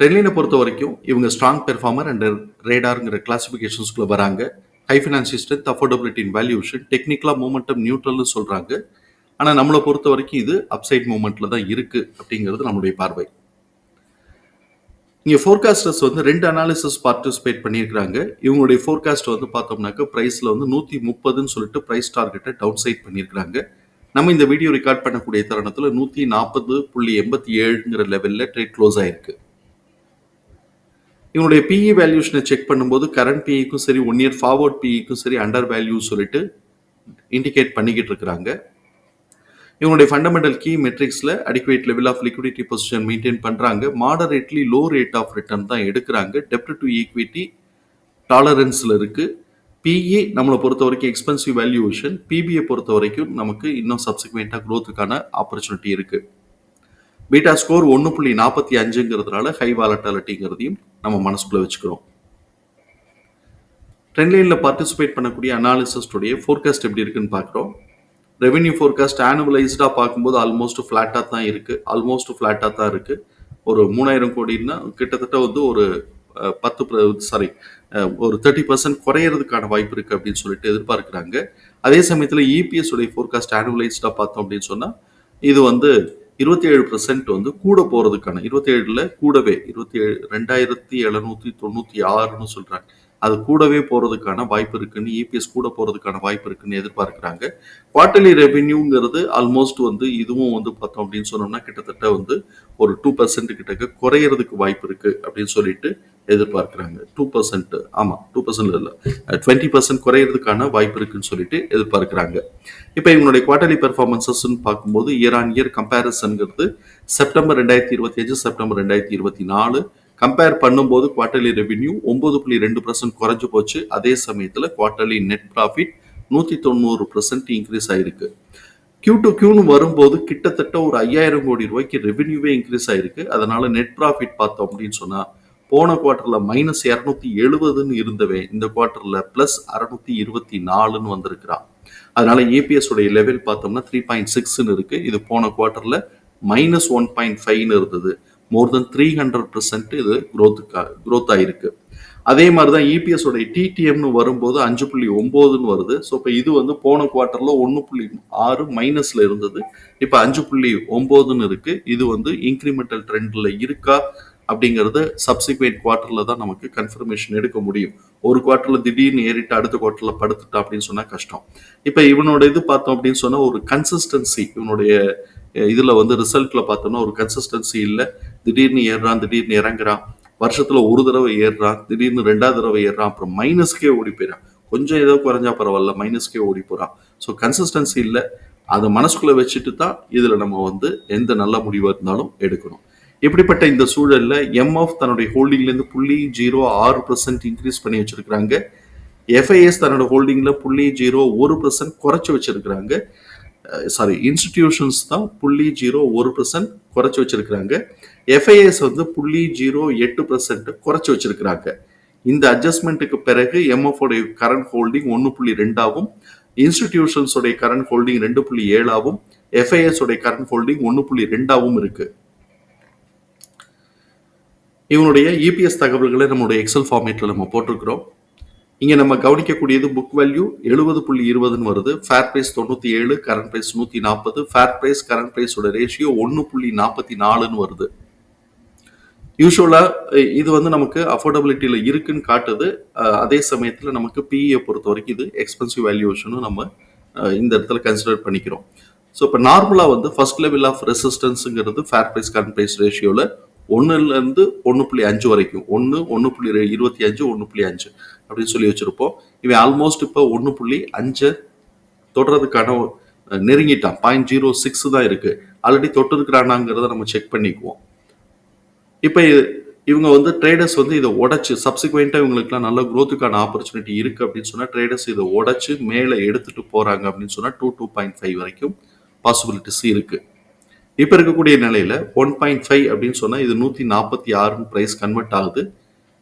ட்ரெண்ட்லைனை பொறுத்த வரைக்கும் இவங்க ஸ்ட்ராங் பெர்ஃபார்மர் அண்ட் ரேடாருங்கிற கிளாசிஃபிகேஷன்ஸ்குள்ள வராங்க. High financial strength affordability in valuation டெக்னிக்கலாக மூமெண்டம் நியூட்ரல்னு சொல்கிறாங்க ஆனால் நம்மளை பொறுத்த வரைக்கும் இது அப்சைட் மூமெண்ட்டில் தான் இருக்குது அப்படிங்கிறது நம்மளுடைய பார்வை. இங்கே ஃபோர்காஸ்டர்ஸ் வந்து ரெண்டு அனாலிசிஸ் பார்ட்டிசிபேட் பண்ணியிருக்கிறாங்க. இவங்களுடைய ஃபோர்காஸ்ட் வந்து பார்த்தோம்னாக்க ப்ரைஸில் வந்து நூற்றி முப்பதுன்னு சொல்லிட்டு ப்ரைஸ் டார்கெட்டை டவுன் சைட் பண்ணியிருக்கிறாங்க. நம்ம இந்த வீடியோ ரெக்கார்ட் பண்ணக்கூடிய தருணத்தில் நூற்றி நாற்பது புள்ளி எண்பத்தி ஏழுங்கிற லெவலில் ட்ரேட் க்ளோஸ் ஆயிருக்கு. இவனுடைய பிஇ வேல்யூஷனை செக் பண்ணும்போது கரண்ட் பிஇக்கும் சரி ஒன் இயர் ஃபார்வர்ட் பிஇக்கும் சரி அண்டர் வேல்யூ சொல்லிட்டு இண்டிகேட் பண்ணிக்கிட்டு இருக்கிறாங்க. இவனுடைய fundamental key மெட்ரிக்ஸில் adequate level of liquidity position maintain பண்ணுறாங்க moderately low rate of return தான் எடுக்கிறாங்க. டெப்ட் டு ஈக்விட்டி டாலரன்ஸில் இருக்குது பிஇ நம்மளை பொறுத்த வரைக்கும் எக்ஸ்பென்சிவ் வேல்யூவேஷன் பிபிஐ பொறுத்த வரைக்கும் நமக்கு இன்னும் சப்சிக்வெண்ட்டாக க்ரோத்துக்கான ஆப்பர்ச்சுனிட்டி இருக்குது பீட்டா ஸ்கோர் ஒன்று புள்ளி நாற்பத்தி அஞ்சுங்கிறதுனால ஹை வாலட்டாலிட்டிங்கிறதையும் நம்ம மனசுக்குள்ள வச்சுக்கிறோம். ட்ரெண்ட் லைனில் பார்ட்டிசிபேட் பண்ணக்கூடிய அனாலிசிஸ்டுடைய ஃபோர்காஸ்ட் எப்படி இருக்குன்னு பார்க்குறோம். ரெவென்யூ ஃபோர்காஸ்ட் ஆனுவலைஸ்டாக பார்க்கும்போது ஆல்மோஸ்ட் ஃப்ளாட்டாக தான் இருக்குது ஆல்மோஸ்ட் ஃப்ளாட்டாக தான் இருக்குது ஒரு மூணாயிரம் கோடின்னா கிட்டத்தட்ட வந்து ஒரு பத்து சாரி ஒரு தேர்ட்டி பர்சன்ட் குறையிறதுக்கான வாய்ப்பு இருக்குது அப்படின்னு சொல்லிட்டு எதிர்பார்க்குறாங்க. அதே சமயத்தில் இபிஎஸ் உடைய ஃபோர்காஸ்ட் ஆனுவலைஸ்டாக பார்த்தோம் அப்படின்னு சொன்னால் இது வந்து இருபத்தி ஏழு வந்து கூட போகிறதுக்கான இருபத்தி ஏழில் கூடவே இருபத்தி ஏழு ரெண்டாயிரத்தி எழுநூற்றி தொண்ணூற்றி ஆறுன்னு சொல்கிறாங்க அது கூடவே போகிறதுக்கான வாய்ப்பு இருக்குன்னு இபிஎஸ் கூட போகிறதுக்கான வாய்ப்பு இருக்குன்னு எதிர்பார்க்குறாங்க. குவார்டர்லி ரெவென்யூங்கிறது ஆல்மோஸ்ட் வந்து இதுவும் வந்து பார்த்தோம் அப்படின்னு சொன்னோம்னா கிட்டத்தட்ட வந்து ஒரு டூ பர்சன்ட் கிட்டக்க குறையிறதுக்கு வாய்ப்பு இருக்குது அப்படின்னு சொல்லிட்டு எதிர்பார்க்குறாங்க. டூ பர்சன்ட் ஆமாம் டூ பர்சன்ட் இல்லை. டுவெண்ட்டி பர்சன்ட் குறையிறதுக்கான வாய்ப்பு இருக்குன்னு சொல்லிட்டு எதிர்பார்க்குறாங்க. இப்போ இவங்களுடைய குவார்டர்லி பெர்ஃபார்மன்சஸ்ன்னு பார்க்கும்போது இயர் ஆன் இயர் கம்பேரிசன்கிறது செப்டம்பர் ரெண்டாயிரத்தி இருபத்தி அஞ்சு செப்டம்பர் ரெண்டாயிரத்தி இருபத்தி நாலு கம்பேர் பண்ணும்போது குவார்டர்லி ரெவென்யூ ஒன்பது புள்ளி ரெண்டு பர்சன்ட் குறைஞ்சு போச்சு. அதே சமயத்தில் குவார்டர்லி நெட் ப்ராஃபிட் நூற்றி தொண்ணூறு பர்சன்ட் இன்க்ரீஸ் ஆயிருக்கு. கியூ டு கியூன்னு வரும்போது கிட்டத்தட்ட ஒரு ஐயாயிரம் கோடி ரூபாய்க்கு ரெவென்யூவே இன்க்ரீஸ் ஆயிருக்கு. அதனால நெட் ப்ராஃபிட் பார்த்தோம் அப்படின்னு சொன்னால் போன குவார்டரில் மைனஸ் இரநூத்தி எழுபதுன்னு இருந்தவே இந்த குவார்ட்டரில் ப்ளஸ் அறுநூத்தி இருபத்தி நாலுன்னு வந்திருக்கிறான். அதனால ஏபிஎஸ் உடைய லெவல் பார்த்தோம்னா த்ரீ பாயிண்ட் சிக்ஸ்னு இருக்கு. இது போன குவார்ட்டரில் மைனஸ் ஒன் பாயிண்ட் ஃபைவ்னு இருந்தது. More than three hundred percent இது க்ரோத்துக்கா க்ரோத் ஆகிருக்கு அதே மாதிரி தான் இபிஎஸ் உடைய டிடிஎம்னு வரும்போது அஞ்சு புள்ளி ஒம்போதுன்னு வருது. ஸோ இப்போ இது வந்து போன குவார்ட்டரில் ஒன்று புள்ளி ஆறு மைனஸில் இருந்தது. இப்போ அஞ்சு புள்ளி ஒம்போதுன்னு இருக்கு. இது வந்து இன்க்ரிமெண்டல் ட்ரெண்டில் இருக்கா அப்படிங்கிறது சப்சிக்வெண்ட் குவார்ட்டரில் தான் நமக்கு கன்ஃபர்மேஷன் எடுக்க முடியும். ஒரு குவார்ட்டரில் திடீர்னு ஏறிட்டு அடுத்த குவார்ட்டரில் படுத்துட்டா அப்படின்னு சொன்னால் கஷ்டம். இப்போ இவனோட இது பார்த்தோம் அப்படின்னு சொன்னால் ஒரு கன்சிஸ்டன்சி இவனுடைய இதில் வந்து ரிசல்ட்டில் பார்த்தோம்னா ஒரு கன்சிஸ்டன்சி இல்லை. திடீர்னு ஏறுறான் திடீர்னு இறங்குறான். வருஷத்துல ஒரு தடவை ஏறுறான் திடீர்னு ரெண்டாவது தடவை ஏறுறான் அப்புறம் மைனஸ்க்கே ஓடி போயிறான். கொஞ்சம் ஏதோ குறைஞ்சா பரவாயில்ல மைனஸ்க்கே ஓடி போறான். ஸோ கன்சிஸ்டன்சி இல்லை. அதை மனசுக்குள்ள வச்சுட்டு தான் இதுல நம்ம வந்து எந்த நல்ல முடிவாக இருந்தாலும் எடுக்கணும். இப்படிப்பட்ட இந்த சூழல்ல எம்எஃப் தன்னுடைய ஹோல்டிங்லேருந்து புள்ளி ஜீரோ ஆறு பர்சன்ட் இன்க்ரீஸ் பண்ணி வச்சிருக்கிறாங்க. எஃப்ஐஎஸ் தன்னோட ஹோல்டிங்ல புள்ளி ஜீரோ ஒரு பர்சன்ட் குறைச்சி வச்சிருக்கிறாங்க. சாரி இன்ஸ்டிடியூஷன்ஸ் தான் புள்ளி ஜீரோ ஒரு பர்சன்ட் குறைச்சி வச்சிருக்கிறாங்க. எஃப்ஐஎஸ் வந்து புள்ளி ஜீரோ எட்டு பர்சன்ட் குறைச்சி வச்சிருக்கிறாங்க. இந்த அட்ஜஸ்ட்மெண்ட்டுக்கு பிறகு எம்எஃப்ஓடைய கரண்ட் ஹோல்டிங் ஒன்று புள்ளி ரெண்டாவும் இன்ஸ்டிடியூஷன்ஸோடைய கரண்ட் ஹோல்டிங் ரெண்டு புள்ளி ஏழாவும் எஃப்ஐஎஸ் உடைய கரண்ட் ஹோல்டிங் ஒன்று புள்ளி ரெண்டாவும் இருக்கு. இவனுடைய இபிஎஸ் தகவல்களை நம்மளுடைய எக்ஸல் ஃபார்மேட்டில் நம்ம போட்டிருக்கிறோம். இங்கே நம்ம கவனிக்கக்கூடியது புக் வேல்யூ எழுபது புள்ளி இருபதுன்னு வருது. ஃபேர் ப்ரைஸ் தொண்ணூற்றி ஏழு கரண்ட் ப்ரைஸ் நூற்றி நாற்பது ஃபேர் ப்ரைஸ் கரண்ட் ப்ரைஸோட ரேஷியோ ஒன்று புள்ளி நாற்பத்தி நாலுன்னு வருது. யூஸ்வலாக இது வந்து நமக்கு அஃபோர்டபிலிட்டியில் இருக்குன்னு காட்டுது. அதே சமயத்தில் நமக்கு பிஇயை பொறுத்த வரைக்கும் இது எக்ஸ்பென்சிவ் வேல்யூவேஷனும் நம்ம இந்த இடத்துல கன்சிடர் பண்ணிக்கிறோம். ஸோ இப்போ நார்மலாக வந்து ஃபர்ஸ்ட் லெவல் ஆஃப் ரெசிஸ்டன்ஸுங்கிறது ஃபேர் ப்ரைஸ் கரண்ட் ப்ரைஸ் ரேஷியோவில் ஒன்றுலேருந்து ஒன்று புள்ளி அஞ்சு வரைக்கும். ஒன்று ஒன்று புள்ளி ரெ- இருபத்தி அஞ்சு ஒன்று புள்ளி அஞ்சு அப்படின்னு சொல்லி வச்சுருப்போம். இவன் ஆல்மோஸ்ட் இப்போ ஒன்று புள்ளி அஞ்சு தொடுறதுக்கான நெருங்கிட்டான். பாயிண்ட் ஜீரோ சிக்ஸ் தான் இருக்குது ஆல்ரெடி தொட்டிருக்கிறானாங்கிறத நம்ம செக் பண்ணிக்குவோம். இப்போ இவங்க வந்து ட்ரேடர்ஸ் வந்து இதை உடைச்சு சப்சிக்வெண்ட்டாக இவங்களுக்குலாம் நல்ல க்ரோத்துக்கான ஆப்பர்ச்சுனிட்டி இருக்குது அப்படின்னு சொன்னால் ட்ரேடர்ஸ் இதை உடைச்சு மேலே எடுத்துகிட்டு போகிறாங்க அப்படின்னு சொன்னால் டூ டூ பாயிண்ட் ஃபைவ் வரைக்கும் பாசிபிலிட்டிஸ் இருக்குது இப்போ இருக்கக்கூடிய நிலையில் ஒன் பாயிண்ட் ஃபைவ் அப்படின்னு சொன்னால் இது நூற்றி நாற்பத்தி ஆறுன்னு ப்ரைஸ் கன்வெர்ட் ஆகுது.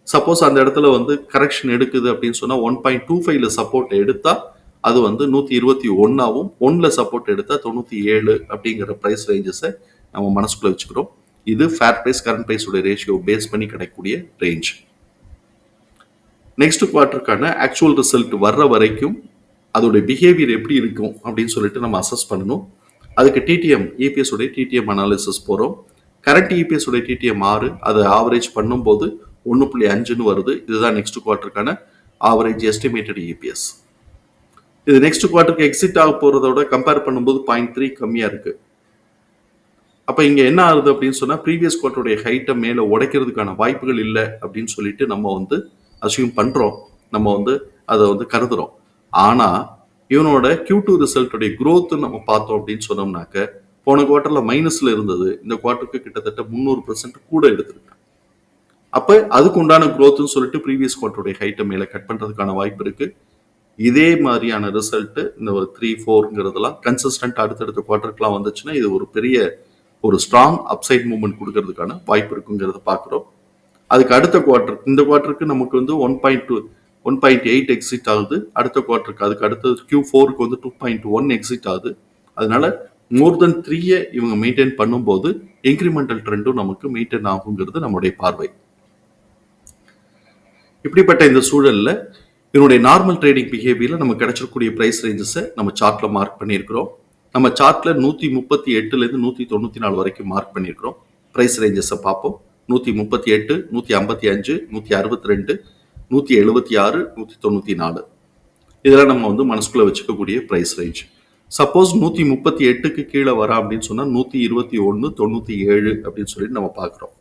சப்போஸ் அந்த இடத்துல வந்து கரெக்ஷன் எடுக்குது அப்படின்னு சொன்னால் ஒன் பாயிண்ட் டூ ஃபைவ்ல சப்போர்ட் எடுத்தால் அது வந்து நூற்றி இருபத்தி ஒன்றாவும் ஒன்றில் சப்போர்ட் எடுத்தால் தொண்ணூற்றி ஏழு அப்படிங்கிற ப்ரைஸ் ரேஞ்சஸை நம்ம மனசுக்குள்ளே வச்சுக்கிறோம். இது ஃபேர் ப்ரைஸ் கரண்ட் ப்ரைஸோட ரேஷியோ பேஸ் பண்ணி கிடைக்கக்கூடிய ரேஞ்ச் நெக்ஸ்ட் குவார்ட்டருக்கான ஆக்சுவல் ரிசல்ட் வர்ற வரைக்கும் அதோடைய பிஹேவியர் எப்படி இருக்கும் அப்படின்னு சொல்லிட்டு நம்ம அசஸ் பண்ணணும். அதுக்கு டிடிஎம் இபிஎஸ் உடைய டிடிஎம் அனாலிசிஸ் போகிறோம் கரண்ட் இபிஎஸ் உடைய டிடிஎம் ஆறு அதை ஆவரேஜ் பண்ணும்போது ஒன்று புள்ளி அஞ்சுன்னு வருது. இதுதான் நெக்ஸ்ட் குவார்ட்டருக்கான ஆவரேஜ் எஸ்டிமேட்டட் இபிஎஸ் இது நெக்ஸ்ட் குவார்ட்டருக்கு எக்ஸிட் ஆக போகிறதோட கம்பேர் பண்ணும்போது பாயிண்ட் த்ரீ கம்மியாக இருக்குது அப்போ இங்கே என்ன ஆகுது அப்படின்னு சொன்னால் ப்ரீவியஸ் குவார்ட்டருடைய ஹைட்டை மேலே உடைக்கிறதுக்கான வாய்ப்புகள் இல்லை அப்படின்னு சொல்லிட்டு நம்ம வந்து அசியூம் பண்ணுறோம் நம்ம வந்து அதை வந்து கருதுறோம். ஆனால் இவனோட கியூ டூ ரிசல்ட்டுடைய க்ரோத்து நம்ம பார்த்தோம் அப்படின்னு சொன்னோம்னாக்க போன குவார்ட்டரில் மைனஸில் இருந்தது. இந்த குவார்ட்டருக்கு கிட்டத்தட்ட முந்நூறு பர்சன்ட் கூட எடுத்திருக்கு அப்போ அதுக்கு உண்டான growthன்னு சொல்லிட்டு ப்ரீவியஸ் குவார்ட்டருடைய ஹைட்டை மேலே கட் பண்ணுறதுக்கான வாய்ப்பு இருக்குது இதே மாதிரியான ரிசல்ட்டு இந்த ஒரு த்ரீ ஃபோருங்கிறதெல்லாம் கன்சிஸ்டன்ட் அடுத்தடுத்த குவார்ட்டருக்குலாம் வந்துச்சுன்னா இது ஒரு பெரிய ஒரு ஸ்ட்ராங் அப்சைட் மூவ்மெண்ட் கொடுக்கறதுக்கான வாய்ப்பு இருக்குங்கிறத பார்க்குறோம். அதுக்கு அடுத்த குவார்ட்டர் இந்த குவார்ட்டருக்கு நமக்கு வந்து one point two one point eight exit ஆகுது. அடுத்த குவார்ட்டருக்கு அதுக்கு அடுத்தது கியூ ஃபோருக்கு வந்து டூ பாயிண்ட் ஒன் எக்ஸிட் ஆகுது. அதனால மோர் தென் த்ரீயை இவங்க மெயின்டைன் பண்ணும்போது இன்க்ரிமெண்டல் ட்ரெண்டும் நமக்கு மெயின்டைன் ஆகுங்கிறது நம்முடைய பார்வை. இப்படிப்பட்ட இந்த சூழலில் இதனுடைய நார்மல் ட்ரேடிங் பிஹேவியரில் நமக்கு கிடைச்சிருக்கக்கூடிய பிரைஸ் ரேஞ்சஸை நம்ம சார்ட்டில் மார்க் பண்ணியிருக்கிறோம். நம்ம சார்ட்ல நூத்தி முப்பத்தி எட்டுல இருந்து நூத்தி தொண்ணூத்தி நாலு வரைக்கும் மார்க் பண்ணியிருக்கிறோம். பிரைஸ் ரேஞ்சஸை பார்ப்போம். நூத்தி முப்பத்தி எட்டு நூத்தி ஐம்பத்தி அஞ்சு நூத்தி அறுபத்தி ரெண்டு நூத்தி எழுபத்தி ஆறு நூத்தி தொண்ணூத்தி நாலு. இதெல்லாம் நம்ம வந்து மனசுக்குள்ள வச்சுக்கக்கூடிய பிரைஸ் ரேஞ்ச் சப்போஸ் நூத்தி முப்பத்தி எட்டுக்கு கீழே வரா அப்படின்னு சொன்னா நூத்தி இருபத்தி ஒன்று தொண்ணூற்றி ஏழு அப்படின்னு சொல்லிட்டு நம்ம பார்க்குறோம்.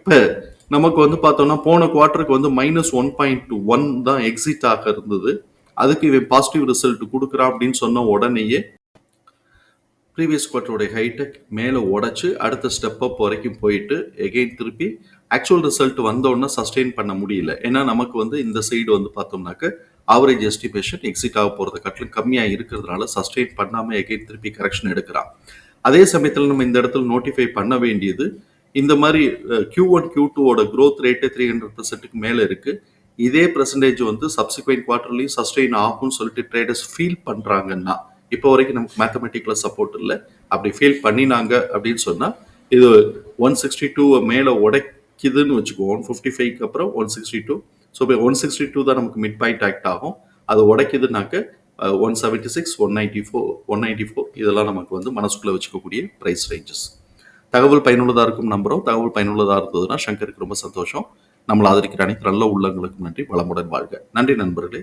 இப்போ நமக்கு வந்து பார்த்தோம்னா போன குவார்ட்டருக்கு வந்து மைனஸ் ஒன் பாயிண்ட் ஒன் தான் எக்ஸிட் ஆக இருந்தது. அதுக்கு இவன் பாசிட்டிவ் ரிசல்ட் கொடுக்குறான் அப்படின்னு சொன்ன உடனேயே ப்ரீவியஸ் குவார்ட்டருடைய ஹைட்டை மேலே உடச்சி அடுத்த ஸ்டெப் அப் வரைக்கும் போயிட்டு எகெயின் திருப்பி ஆக்சுவல் ரிசல்ட் வந்தோடனே சஸ்டெயின் பண்ண முடியல. ஏன்னா நமக்கு வந்து இந்த சைடு வந்து பார்த்தோம்னாக்க ஆவரேஜ் எஸ்டிமேஷன் எக்ஸிட் ஆக போகிறத கட்டிலும் கம்மியாக இருக்கிறதுனால சஸ்டெயின் பண்ணாமல் எகெயின் திருப்பி கரெக்ஷன் எடுக்கிறான். அதே சமயத்தில் நம்ம இந்த இடத்துல நோட்டிஃபை பண்ண வேண்டியது இந்த மாதிரி கியூ ஒன் கியூ டூவோட க்ரோத் ரேட்டு த்ரீ ஹண்ட்ரட் பர்சன்ட்டுக்கு மேலே இருக்குது இதே பர்சன்டேஜ் வந்து சப்சிக்வெண்ட் குவார்டர்லையும் சஸ்டெயின் ஆகும்னு சொல்லிட்டு ட்ரேடர்ஸ் ஃபீல் பண்ணுறாங்கன்னா இப்போ வரைக்கும் நமக்கு மேத்தமெட்டிக்கில் சப்போர்ட் இல்லை. அப்படி ஃபீல் பண்ணினாங்க அப்படின்னு சொன்னால் இது ஒன் சிக்ஸ்டி டூவை மேலே உடைக்குதுன்னு வச்சுக்கோ ஒன் ஃபிஃப்டி ஃபைவ்க்கு அப்புறம் ஒன் சிக்ஸ்டி டூ ஸோ இப்போ ஒன் சிக்ஸ்டி டூ தான் நமக்கு மிட் பாயிண்ட் ஆக்ட் ஆகும். அது உடைக்குதுனாக்க one seventy six one ninety four one ninety four இதெல்லாம் நமக்கு வந்து மனசுக்குள்ளே வச்சுக்கக்கூடிய ப்ரைஸ் ரேஞ்சஸ் தகவல் பயனுள்ளதாக இருக்கும் நம்புகிறோம் தகவல் பயனுள்ளதாக இருந்ததுன்னா சங்கருக்கு ரொம்ப சந்தோஷம். நம்மளை ஆதரிக்கிற அனைத்து நல்ல உள்ளங்களுக்கும் நன்றி. வளமுடன் வாழ்க. நன்றி நண்பர்களே.